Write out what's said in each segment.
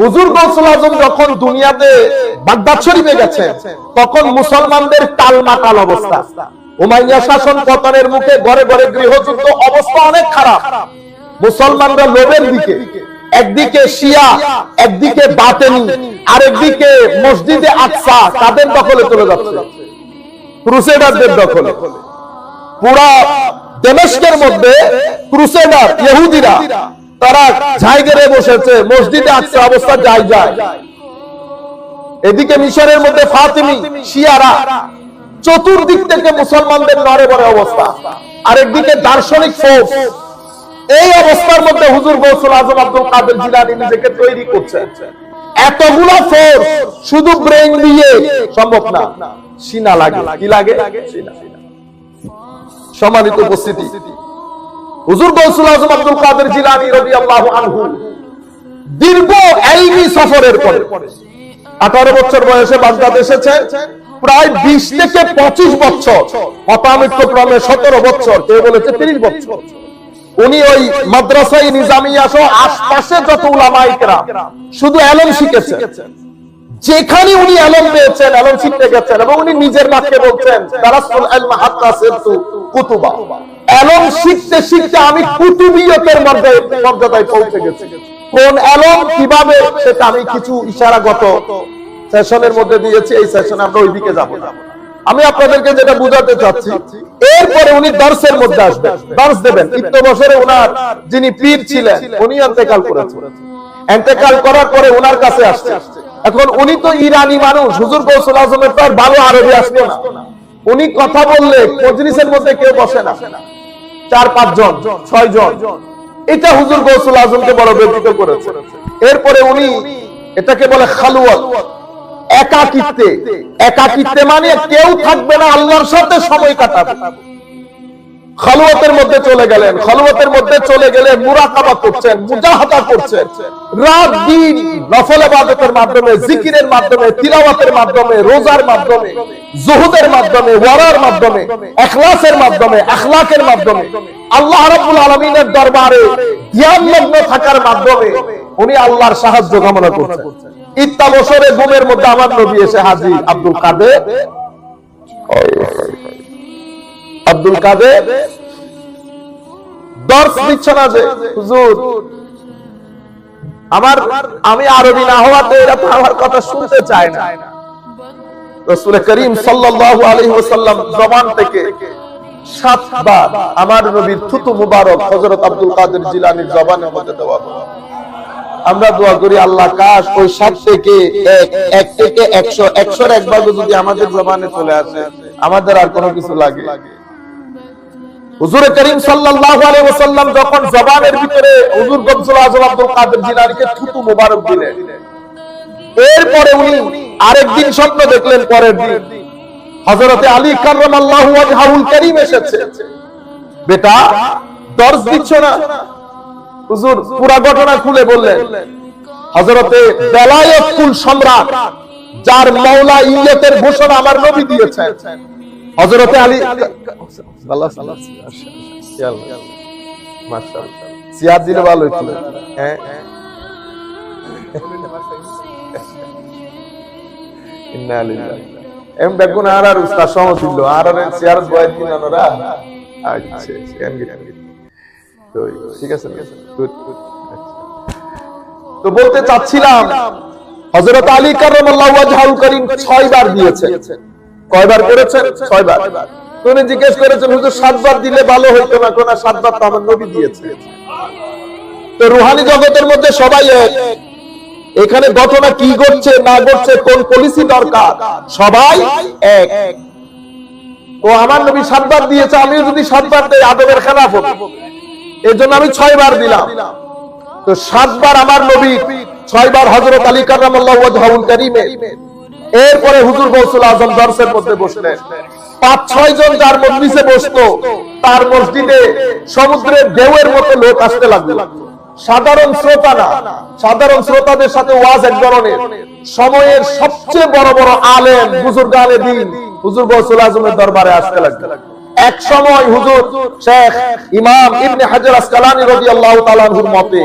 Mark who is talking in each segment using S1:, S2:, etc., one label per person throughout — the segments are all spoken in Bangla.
S1: হুজুর গৌসুল আজম যখন দুনিয়াতে বাগদাদ শরীফে গেছে, তখন মুসলমানদের টালমাটাল অবস্থা। উমাইয়া শাসন পতনের মুখে ঘরে ঘরে গৃহযুদ্ধ অবস্থা অনেক খারাপ। মুসলমানরা লোভের দিকে, একদিকে শিয়া, একদিকে বাতেনি, আরেকদিকে মসজিদে আকসা, তাদের দখলে চলে যাচ্ছে। ক্রুসেডারদের দখলে। পুরা দেমেস্কের মধ্যে ক্রুসেডার, ইহুদিরা তারা ঝাইগেরে বসেছে, মসজিদে আকসা অবস্থা যাই যায় এদিকে মিশরের মধ্যে ফাতিমি, শিয়ারা, চতুর্দিক থেকে মুসলমানদের নড়ে বড়ে অবস্থা। আরেকদিকে দার্শনিক ফোর্স এই অবস্থার মধ্যে হুজুর গৌসুল আজম আব্দুল কাদের জিলানি নিজেকে তৈরি করছে। এতগুলো ফোর্স শুধু ব্রেন দিয়ে সম্ভব না। সিনা লাগে। কি লাগে? সিনা। সম্মানিত উপস্থিতি। হুজুর গৌসুল আজম আব্দুল কাদের জিলানি রাদিয়াল্লাহু আনহু দীর্ঘ সফরের পরে আঠারো বছর বয়সে বাগদাদ এসেছে। প্রায় বিশ থেকে পঁচিশ বছর সতেরো বছর, কেউ বলেছে তিরিশ বছর। উনি ওই মাদ্রাসাই নিজামিয়া আশপাশে যত উলামাইকরা শুধু এলম শিখেছেন। যেখানে উনি এলম পেয়েছেন এলম শিখতে গেছেন এবং উনি নিজের বাক্যে বলছেন হাত্তা সিরতু কুতুবা। এলম শিখতে শিখতে আমি কুতুবিয়তের মধ্যে মর্যাদায় পৌঁছে গেছি। কোন এলম কীভাবে, সেটা আমি কিছু ইশারাগত সেশনের মধ্যে দিয়েছি, এই সেশনে আমরা ওইদিকে যাব না। আমি আপনাদেরকে যেটা বুঝাতে চাচ্ছি, এরপরে উনি দর্শের মধ্যে আসবেন। দর্শ দেবেন। ইত্য বছরে ওনার যিনি পীর ছিলেন, উনি এন্তেকাল করেছেন। এন্তেকাল করার পরে ওনার কাছে আসছে। এখন উনি তো ইরানি মানুষ। হুজুর কৌশল আজমের তো আর ভালো আরবি আসবে না। উনি কথা বললে মজলিসের মধ্যে কেউ বসে না। চার, পাঁচ জন, ছয় জন। এটা হুজুর গৌসুল আজমকে বড় ব্যতীত করেছে। এরপরে উনি এটাকে বলে খালুয়াল একাকিত্বে। একাকিত্বে মানে কেউ থাকবে না, আল্লাহর সাথে সময় কাটাবে। খালুয়াতের মধ্যে চলে গেলেন খালুয়াতের মধ্যে চলে গেলে মুরাকাবা করছেন, মুজাহাদা করছেন। রাত, দিন নফল ইবাদতের মাধ্যমে, জিকিরের মাধ্যমে, তিলাওয়াতের মাধ্যমে, রোজার মাধ্যমে, জুহুদের মাধ্যমে, ওয়ারার মাধ্যমে ইখলাসের মাধ্যমে, আখলাকের মাধ্যমে, আল্লাহ রাব্বুল আলামিনের দরবারে ধ্যানমগ্ন থাকার মাধ্যমে উনি আল্লাহর সাহায্য কামনা করছেন। ইত্তা বছরে ঘুমের মধ্যে আমার নবী এসে হাজির, আব্দুল কাদের। আব্দুল কাদের? দর্শ দিচ্ছ না যে, হুজুর। আমার, আমি আরবি না হওয়াতে এরা তো আমার কথা শুনতে চায় না। করিম সাল্লাল্লাহু আলাইহি ওয়াসাল্লাম জবান থেকে সাতবার আমার নবীর থুতু মুবারক হযরত আব্দুল কাদের মধ্যে দেওয়া আমরা দোয়া করি আল্লাহ কাশ ওই সাত থেকে এক এক থেকে একশো, একশোর একবার যদি আমাদের জবানে চলে আসে, আমাদের আর কোনো কিছু লাগে। হুজুর করিম সাল্লাল্লাহু আলাইহি ওয়াসাল্লাম যখন জবানের ভিতরে হুজুর আজম আব্দুল কাদের জিলানীকে থুতু মোবারক দিলেন। এরপরে উনি আরেকদিন স্বপ্ন দেখলেন পরের দিন। হযরতে আলী কাররামাল্লাহু ওয়াজহাহুল কারীম এসেছে। বেটা দর্শ দিচ্ছ না। হুজুর, পুরা ঘটনা খুলে বললেন। হযরতে বেলায়েত কুল সম্রাট, যার মাওলা ইল্লাতের ঘোষণা আমার নবী দিয়েছেন। হযরতে আলী আল্লাহ দিলে ভালো হইতো। হ্যাঁ। তো বলতে চাচ্ছিলাম, হযরত আলী করিম 6 বার দিয়েছেন। কয়বার করেছেন? 6 বার তুমি জিজ্ঞেস করেছেন হুজুর সাতবার দিলে ভালো হইতো না? কোন সাতবার তো আমার নবী দিয়েছে। তো রুহানি জগতের মধ্যে সবাই এক। এখানে ঘটনা কি ঘটছে না ঘটছে কোন পলিসি দরকার? সবাই এক। ও আমার নবী সাতবার দিয়েছে আমিও যদি সাতবার দেই আদবের খেলাফ হবে। এর জন্য আমি ছয়বার দিলাম। তো সাতবার আমার নবী ছয়বার হজরত আলী কারামাল্লাহ ওয়াজহাউল কারীমে এরপরে হুজুর গৌসুল আজম দর্শের মধ্যে বসলেন। পাঁচ, ছয় জন যার মজলিসে বসতো, তার মসজিদে সমুদ্রের ঢেউয়ের মতো লোক আসতে লাগল। সাধারণ শ্রোতা না, সাধারণ শ্রোতাদের সাথে ওয়াজ এক ধরনের। সময়ের সবচেয়ে বড় বড় আলেম বুজুর্গ আলে দিন হুজুর গৌসুল আজমের দরবারে আসতে লাগল। এক সময় হুজুর শেখ ইমাম ইবনে হাজার আসকালানি রাদিয়াল্লাহু তাআলার মতে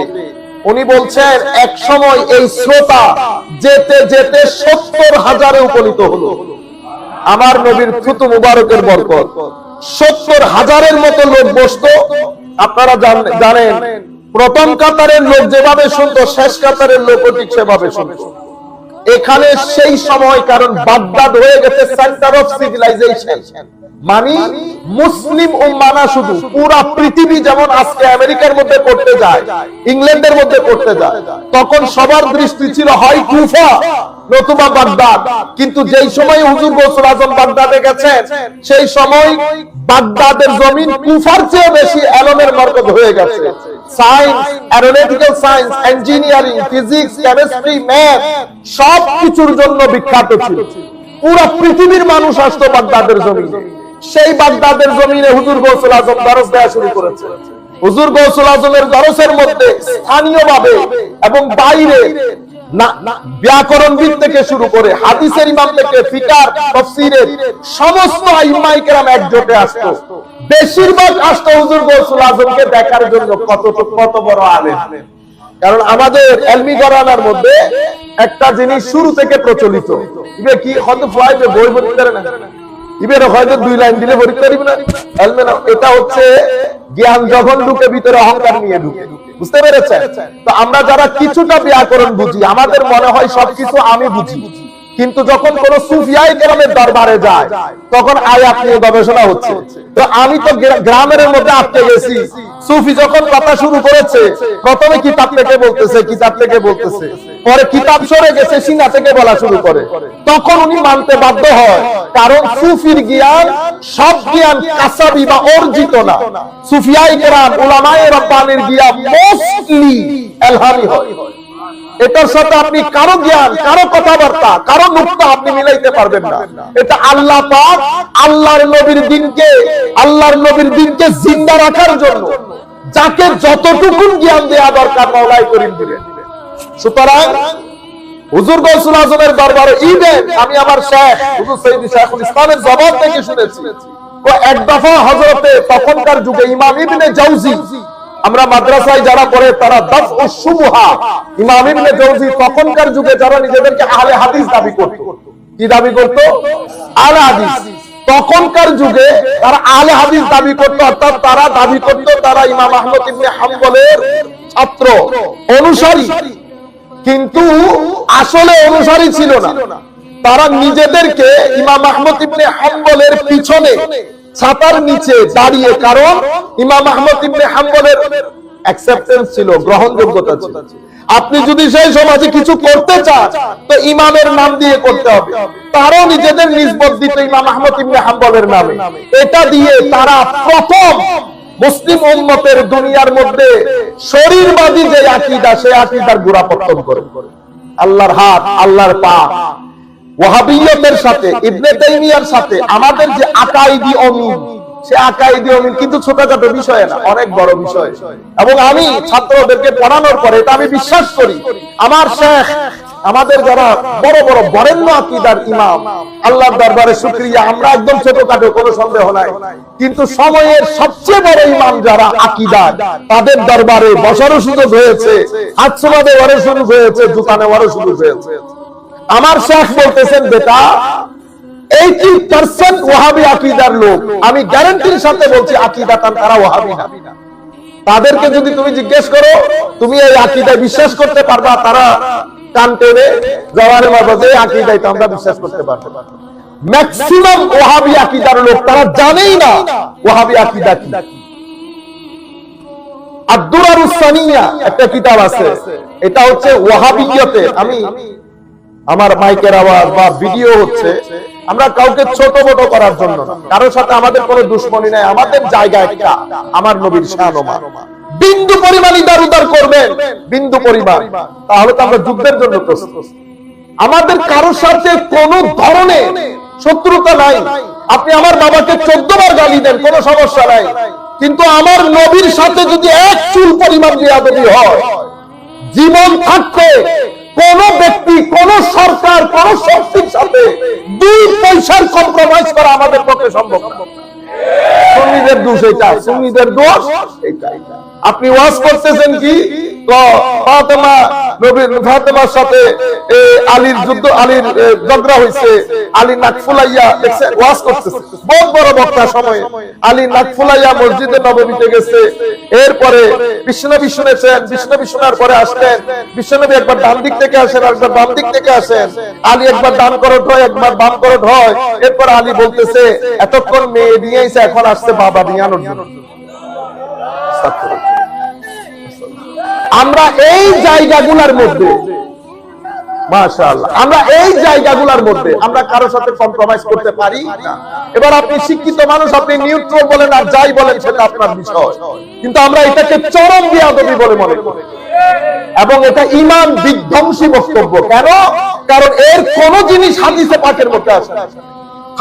S1: উনি বলছেন এক সময় এই শ্রোতা যেতে যেতে সত্তর হাজারে উপনীত হলো। আমার নবীর থুতু মুবারকের বরকত। সত্তর হাজারের মতো লোক বসতো। আপনারা জানেন, প্রথম কাতারের লোক যেভাবে শুনতো, শেষ কাতারের লোকও ঠিক সেভাবে শুনতো। এখানে সেই সময়, কারণ বাগদাদ হয়ে গেছে সেন্টার অফ সিভিলাইজেশন মানে মুসলিম উম্মানা শুধু পুরা পৃথিবী যেমন আজকে আমেরিকার মধ্যে করতে যায়, ইংল্যান্ডের মধ্যে করতে যায়, তখন সবার দৃষ্টি ছিল হয় কুফা, নতুবা বাগদাদ। কিন্তু যেই সময় হুজুর গৌসুল আজম বাগদাদে গেছেন, সেই সময় বাগদাদের জমিন কুফার চেয়ে বেশি এলমের মরকজ হয়ে গেছে। Science aeronautical science engineering physics chemistry math সব কিছুর জন্য বিখ্যাত ছিল। পুরো পৃথিবীর মানুষ আসতো বাগদাদের জমিনে। সেই বাগদাদের জমিনে হুজুর গৌসুল আজম দরস দেওয়া শুরু করেছে। হুজুর গৌসুল আজমের দরসের মধ্যে স্থানীয়ভাবে এবং বাইরে কারণ আমাদের এলমি গরানার মধ্যে একটা জিনিস শুরু থেকে প্রচলিত। কি হয়তো বই পড়তে পারে না? ইবের হয়তো দুই লাইন দিলে পরীক্ষা দিবে না। এটা হচ্ছে জ্ঞান যখন ঢুকে ভিতরে অহংকার নিয়ে ঢুকে। বুঝতে পেরেছেন? তো আমরা যারা কিছুটা ব্যাকরণ বুঝি, আমাদের মনে হয় সবকিছু আমি বুঝি। কিন্তু যখন কোন সুফিয়াই গ্রামের দরবারে যায়, তখন আয়াত নিয়ে গবেষণা হচ্ছে। তো আমি তো গ্রামের মধ্যে আটকে গেছি। সুফি যখন কথা শুরু করেছে, প্রথমে কিতাব থেকে বলতেছে, কিতাব থেকে বলতেছে। পরে কিতাব সরে গেছে, সিনা থেকে বলা শুরু করে। তখন উনি মানতে বাধ্য হয়, কারণ সুফির জ্ঞান সব জ্ঞান কাসাবি বা অর্জিত না। সুফিয়াই কেরাম, উলামায়ে রব্বানির জ্ঞান মোস্টলি এলহামি হয়। এটার সাথে আপনি কারও জ্ঞান, কারও কথাবার্তা, কারও নুক্তা আপনি মিলাইতে পারবেন না। এটা আল্লাহ পাক আল্লাহর নবীর দিনকে, আল্লাহর নবীর দিনকে জিন্দা রাখার জন্য যাকে যতটুকু জ্ঞান দেয়া দরকার মাওলাই করিম দিলেন। সুতরাং হুজুর গৌসুল আজমের দরবারে ইবেন আমি আমার শেখ হুজুর সৈয়দ শাইখুল ইসলামের জবাব থেকে শুনেছি। এক দফা হযরতে তখনকার যুগে ইমাম ইবনে জাওজি আমরা মাদ্রাসায় যারা পড়ে তারা দফ ও সুবহা ইমাম ইবনে জাওজি তখনকার যুগে যারা নিজেদেরকে আহলে হাদিস দাবি করত। কি দাবি করত? আহলে হাদিস। তখনকার যুগে তারা আহলে হাদিস দাবি করত, অর্থাৎ তারা দাবি করত, তারা ইমাম আহমদ ইবনে হাম্বলের ছাত্র, অনুসারী। কিন্তু আসলে অনুসারী ছিল না। তারা নিজেদেরকে ইমাম আহমদ ইবনে হাম্বলের পিছনে, ছাতার নিচে দাঁড়িয়ে, কারণ ইমাম আহমদ ইবনে হাম্বলের অ্যাকসেপ্টেন্স ছিল, গ্রহণযোগ্যতা ছিল। আপনি যদি সেই সমাজে কিছু করতে চান, তো ইমামের নাম দিয়ে করতে হবে। তারাও নিজেদের নিসবত দিত ইমাম আহমদ ইবনে হাম্বলের নামে। এটা দিয়ে তারা প্রথম মুসলিম উম্মতের দুনিয়ার মধ্যে শরীরবাদী যে আকীদা, সেই আকীদার গোড়াপত্তন করে। আল্লাহর হাত, আল্লাহর পা। ওয়াহাবিয়তের সাথে, ইবনে তাইমিয়ার সাথে আমাদের যে আকাইদি অমিল সে আকাইদি অমিল কিন্তু ছোটখাটো বিষয় না, অনেক বড় বিষয়। এবং আমি ছাত্রদেরকে পড়ানোর পরে এটা আমি বিশ্বাস করি। আমার শেখ, আমাদের যারা বড় বড় বরেণ্য আকিদার ইমাম, আল্লাহর দরবারে শুকরিয়া, আমরা একদম ছোটখাটো, কোনো সন্দেহ নাই। কিন্তু সময়ের সবচেয়ে বড় ইমাম যারা আকিদার তাদের দরবারে বসারও সুযোগ হয়েছে, হাত সোমা দেওয়ারও সুযোগ হয়েছে, জুতা নেওয়ারও সুযোগ হয়েছে। আমার শেখ বলতেছেন, বেটা এইটি পার্সেন্ট আকিদার লোক। আমি গ্যারান্টির সাথে বলছি আকিদা তারা না। তাদেরকে যদি তুমি জিজ্ঞেস করো, তুমি এই আকিদায় বিশ্বাস করতে পারবা, তারা কান টেনে জওয়ানের মাঝে আকিদায় তো আমরা বিশ্বাস করতে পারব ম্যাক্সিমাম ওয়াহাবি আকিদার লোক, তারা জানেই না ওয়াহাবি আকিদা কি। একটা কিতাব আছে, এটা হচ্ছে ওয়াহাবিয়তে আমি, আমার মাইকের আওয়াজ বা ভিডিও হচ্ছে আমরা কাউকে ছোট বড় করার জন্য কারোর সাথে আমাদের কোনো দুশ্মনী নাই। আমাদের জায়গা একটা, আমার নবীর শানমা বিন্দু পরিমাণ ইদার উদার করবেন। বিন্দু পরিমাণ। তাহলে তো আমরা যুদ্ধের জন্য প্রস্তুত। আমাদের কারোর সাথে কোন ধরনের শত্রুতা নাই। আপনি আমার বাবাকে চোদ্দ বার গালি দেন, কোনো সমস্যা নাই। কিন্তু আমার নবীর সাথে যদি এক চুল পরিমাণ বিয়াদবি হয়, জীবন থাকতে কোন ব্যক্তি, কোন সরকার, কোন শক্তির সাথে দুই পয়সার কম্প্রোমাইজ করা আমাদের পক্ষে সম্ভব। সুন্নিদের দোষ এটা সুন্নিদের দোষ এটা আপনি ওয়াজ করতেছেন কি এরপরে পরে আসলেন। বিষ্ণনবী একবার ডান দিক থেকে আসেন একবার বাম দিক থেকে আসেন। আলী একবার ডান করট হয় একবার বাম করট হয় এরপর আলী বলতেছে, এতক্ষণ মেয়ে দিয়েছে এখন আসছে বাবা দিয়ানোর জন্য। আমরা এই জায়গাগুলোর মধ্যে আমরা এই মধ্যে আমরা কারোর সাথে কম্প্রোমাইজ করতে পারি এবার আপনি শিক্ষিত মানুষ, আপনি নিউট্রাল বলেন আর যাই বলেন সেটা আপনার বিষয়। কিন্তু আমরা এটাকে চরম বিয়াদবি বলে মনে করি। এবং এটা ইমান বিধ্বংসী বক্তব্য। কেন? কারণ এর কোন জিনিস হাদিসে পাকের মধ্যে আসে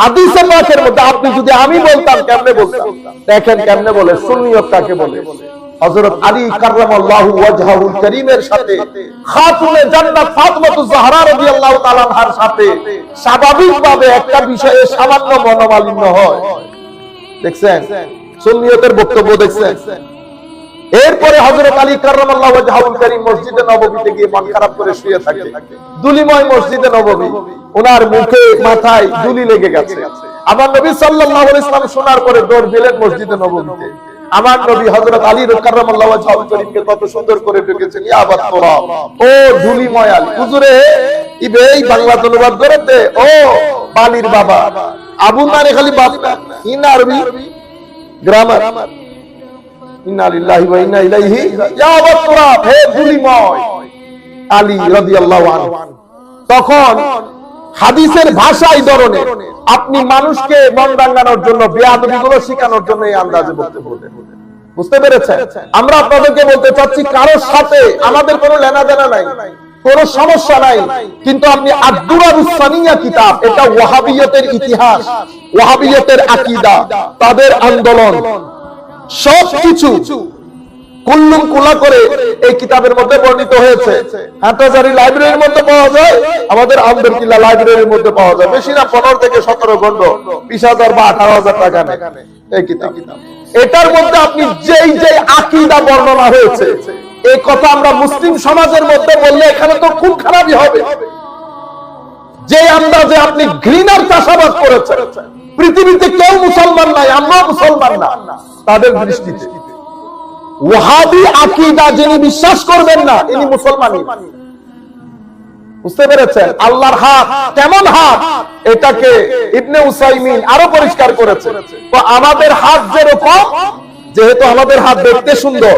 S1: হাদিসে পাকের মধ্যে আপনি যদি আমি বলতাম, কেমনে বলতাম? দেখেন কেমনে বলে, সুন্নিয়ত কাকে বলে? হযরত আলী কাররামাল্লাহু সাথে, খাতুনে জান্নাত রাদিয়াল্লাহু তাআলা সাথে স্বাভাবিকভাবে একটা বিষয়ে সামান্য মনোমালিন্য হয়। দেখছেন? সুন্নিয়তের বক্তব্য দেখছেন? এরপরে হযরত আলী কাররামাল্লাহু মসজিদে নববীতে গিয়ে মন খারাপ করে শুয়ে থাকে। দুলিময় মসজিদে নববী ওনার মুখে, মাথায় দুলি লেগে গেছে। আমার নবী সাল্লাল্লাহু আলাইহি সাল্লাম শোনার পরে দৌড় দিলেন মসজিদে নববীতে আমার নবী হযরত আলী ওয়াজহাহুল কারীমকে কত সুন্দর করে ঢুকেছেন ইয়া তুরাব ও ধুলিময় আলী, হুজুরে, ইবে এই বাংলা অনুবাদ করতে ও বালির বাবা। আবু নারে খালি বাপ, ইন আরবি, গ্রামার। ইন্না লিল্লাহি ওয়া ইন্না ইলাইহি ইয়া হে ধুলিময় আলী রাদিয়াল্লাহু আনহু। তখন হাদিসের ভাষা এই ধরনের আপনি মানুষকে মন রাঙানোর জন্য, বেয়াদবিগুলো শেখানোর জন্য এই আন্দাজে বলতে বলতে বুঝতে পেরেছেন? আমরা আপনাদেরকে বলতে চাচ্ছি, কারোর সাথে আমাদের কোনো লেনা দেনা নাই, কোন সমস্যা নাই, কিন্তু আপনি আব্দুর সানিয়া কিতাব, এটা ওয়াহাবিয়তের ইতিহাস, ওয়াহাবিয়তের আকীদা, তাদের আন্দোলন, সবকিছু কুল্লুম কুলা করে এই কিতাবের মধ্যে বর্ণিত হয়েছে। হাটাজারি লাইব্রেরির মধ্যে পাওয়া যায়, আমাদের আমদের কিল্লা লাইব্রেরির মধ্যে পাওয়া যায়। বেশি না, পনেরো থেকে সতেরো খন্ড বিশ হাজার বা আঠারো হাজার টাকা এই কিতাব। এটার মধ্যে আপনি যেই যেই আকিদা বর্ণনা হয়েছে, এই কথা আমরা মুসলিম সমাজের মধ্যে বললে এখানে তো খুব খারাপই হবে। যে আন্দাজে আপনি ঘৃণার চাষাবাদ করেছেন, পৃথিবীতে কেউ মুসলমান নাই আমরা মুসলমান না, তাদের দৃষ্টিতে। ওয়াহাবি আকিদা যিনি বিশ্বাস করবেন না, ইনি মুসলমানই। বুঝতে পেরেছেন? আল্লাহর হাত, কেমন হাত? এটাকে ইবনে উসাইমিন আরও পরিষ্কার করেছে। তো আমাদের হাত যেরকম, যেহেতু আমাদের হাত দেখতে সুন্দর,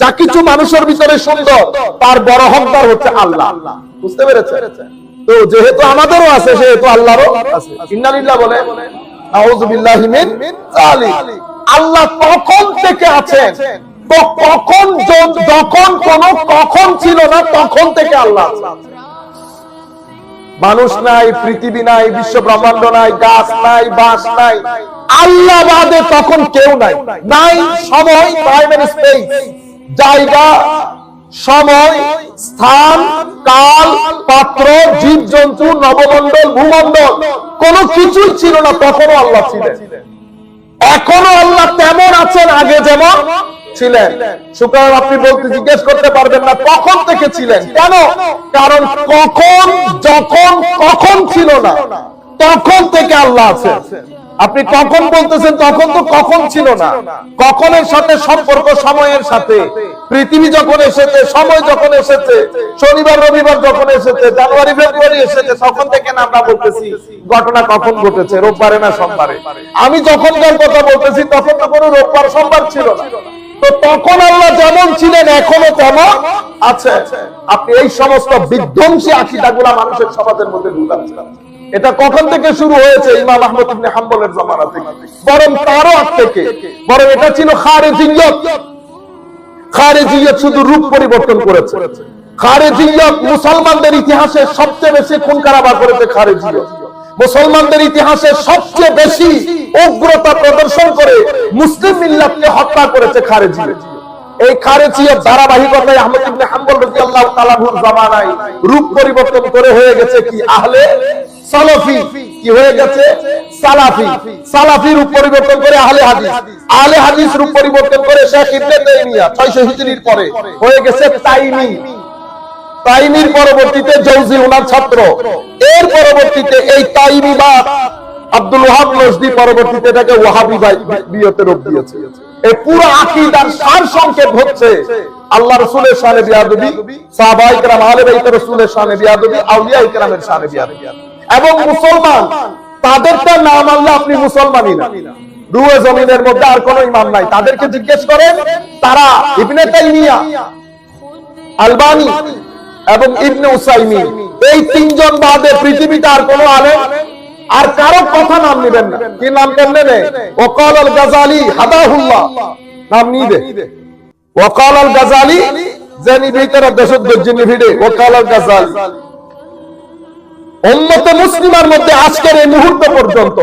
S1: যা কিছু মানুষের ভিতরে সুন্দর, তার বড় হকদার হচ্ছে আল্লাহ। বুঝতে পেরেছেন? তো যেহেতু আমাদেরও আছে, সেহেতু আল্লাহরও আছে। ইন্নালিল্লাহ বলে আল্লাহ তখন থেকে আছেন। কখন যখন কোন কখন ছিল না, তখন থেকে আল্লাহ আছে। মানুষ নাই, পৃথিবী নাই, বিশ্ব ব্রহ্মাণ্ড নাই, গাছ নাই বাস নাই। আল্লাহ বাদে তখন কেউ নাই। নাই সময় টাইম এন্ড স্পেস জায়গা, সময়, স্থান, কাল, পাত্র জীব জন্তু নবমণ্ডল, ভূমণ্ডল, কোনো কিছুই ছিল না, তখনও আল্লাহ ছিলেন। এখনও আল্লাহ তেমন আছেন, আগে যেমন ছিলেন। সুতরাং আপনি বলতে জিজ্ঞেস করতে পারবেন না কখন থেকে ছিলেন। কেন? কারণ কখন, যখন, কখন ছিল না, তখন থেকে আল্লাহ আছে। আপনি কখন বলতেছেন তখন তো কখন ছিল না। কখনের সাথে সম্পর্ক, সময়ের সাথে। পৃথিবী যখন এসেছে, সময় যখন এসেছে, শনিবার, রবিবার যখন এসেছে, জানুয়ারি, ফেব্রুয়ারি এসেছে, তখন থেকে না আমরা বলতেছি, ঘটনা কখন ঘটেছে, রোববারে না সোমবারে। আমি যখনকার কথা বলতেছি, তখন তো কোনো রোববার, সোমবার ছিল না। তখন আল্লাহ যেমন ছিলেন, এখনও তেমন আছে। আপনি এই সমস্ত বিধ্বংসী আকিদাগুলা মানুষের সমাজের মধ্যে এটা কখন থেকে শুরু হয়েছে ইমাম আহমদ ইবনে হাম্বলের জামানা থেকে? বরং তারও আগ থেকে। বরং এটা ছিল খারেজিয়ত। খারেজিয়ত শুধু রূপ পরিবর্তন করেছে। খারেজিয়ত মুসলমানদের ইতিহাসে সবচেয়ে বেশি খুন কারাবার করেছে খারেজিয়ত। মুসলমানদের ইতিহাসে সবচেয়ে বেশি উগ্রতা প্রদর্শন করে মুসলিম মিল্লাতকে হত্যা করেছে খারেজিয়ত এই খারেজিয়ত ধারাবাহিকতায় আহমদ ইবনে হাম্বল রাদিয়াল্লাহু তাআলার জামানায় রূপ পরিবর্তন করে হয়ে গেছে কি আহলে সালাফি? কি হয়ে গেছে? সালাফি। সালাফি রূপ পরিবর্তন করে আহলে হাদিস। আহলে হাদিস রূপ পরিবর্তন করে শেখ ইবনে তাইমিয়া 600 হিজরির পরে। হয়ে গেছে তাইমি। তাইমির পরবর্তীতে জৌজি ওনার ছাত্র। এর পরবর্তীতে এই তাইমিবাদ আব্দুল ওয়াহাব নজদি পরবর্তীতে এটাকে ওয়াহাবি বিয়তে রূপ দিয়েছে। এই পুরো আকীদার সার সংক্ষেপ হচ্ছে আল্লাহ রাসূলের শানে বিয়াদবি সাহাবায়ে কেরাম আহলে বাইত রাসূলের শানে বিয়াদবি আউলিয়া কেরামের শানে বিয়াদবি। এবং মুসলমান তাদেরটা না মানলে আপনি মুসলমানই না। রুয়ে জমিনের মধ্যে আর কোনো ইমাম নাই। তাদেরকে জিজ্ঞেস করেন, তারা ইবনে তাইমিয়া, আলবানি এবং ইবনে উসাইমিন। এই তিনজন বাদে পৃথিবীতে আর কোনো আলেম আর কারও কথা নাম নিবেন না। কি নাম কেমনে নে ওকাল আল গাজালি হাদাহুল্লাহ। নাম নিবে ওকাল আল গাজালি জানি ভিতরে দেশত গজ্জিনি ভিড়ে ওকাল আল গাজালি। উম্মতে মুসলিমার মধ্যে আজকের এই মুহূর্ত পর্যন্ত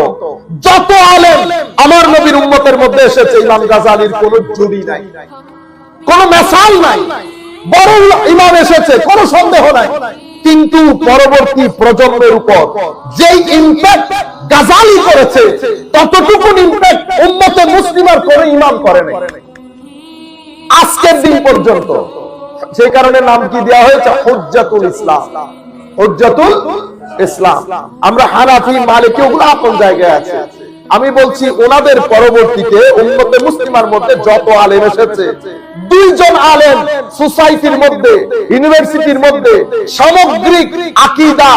S1: যত আলেম আমার নবীর উম্মতের মধ্যে এসেছে ইমাম গাজালির কোনো জুড়ি নাই। কোন মেসাল নাই। বড় ইমাম এসেছে সন্দেহ নাই। কিন্তু পরবর্তী প্রজন্মের উপর যে ইম্প্যাক্ট গাজালি করেছে, ততটুকু ইম্প্যাক্ট মুসলিমার কোন ইমাম করে নাই। আজকের দিন পর্যন্ত সেই কারণে নাম কি দেওয়া হয়েছে? হজ্জাতুল ইসলাম। হজ্জাতুল ইসলাম। আমরা হানাফি, মালিকি, ওগুলো আপন জায়গায় আছে। আমি বলছি ওনাদের পরবর্তীতে উম্মতে মুসলিমার মধ্যে যত আলেম এসেছে, দুইজন আলেম সোসাইটির মধ্যে, ইউনিভার্সিটির মধ্যে, সামগ্রিক আকীদা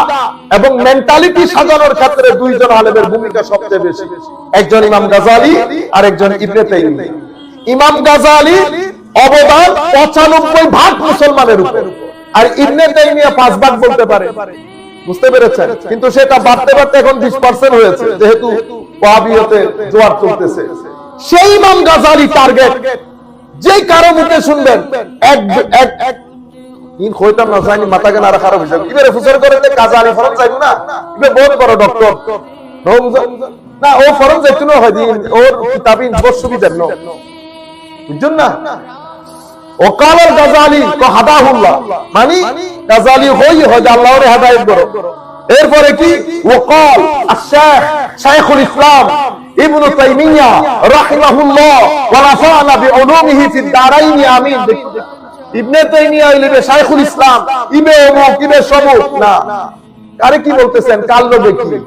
S1: এবং মেন্টালিটি সাজানোর ক্ষেত্রে দুইজন আলেমের ভূমিকা সবচেয়ে বেশি। একজন ইমাম গাজালি আর একজন ইবনে তাইমিয়া। ইমাম গাজালি অবদান পঁচানব্বই ভাগ মুসলমানের উপর। আর ইবনে তাইমিয়া পাঁচ ভাগ বলতে পারে। বুঝতে পেরেছেন? কিন্তু সেটা বাড়তে বাড়তে এখন বিশ পার্সেন্ট হয়েছে, যেহেতু ওয়াহাবিয়তে জোয়ার চলতেছে। সেই ইমাম গাজালি টার্গেট যেই কারও মুখে শুনবেন, এক এক এক ইন কইতাম না জানি, মাথা কেন আর খারাপ হইছে ইবারে ফুসর করে তে গাজালি ফরম যাইবো না। ইবে বহুত বড় ডক্টর না, ও ফরম যাইতো না, হয় দিন ওর কিতাবিন বড় সুবিধার ন বুঝছেন না? ওকাল গাজালি কো হাদাহুল্লাহ মানে? গাজালি হই হয় আল্লাহর হেদায়েত করো। এরপরে কি? ওকল আশ-শাইখ শাইখুল ইসলাম ইবনু তাইমিয়া রাহিমাহুল্লাহ ওয়া রাফা'না আমিন। ইবনে তাইমিয়া ইসলাম। ইবে অমুক, ইবে সমুক। না। আরে কি বলতেছেন? কাল কি?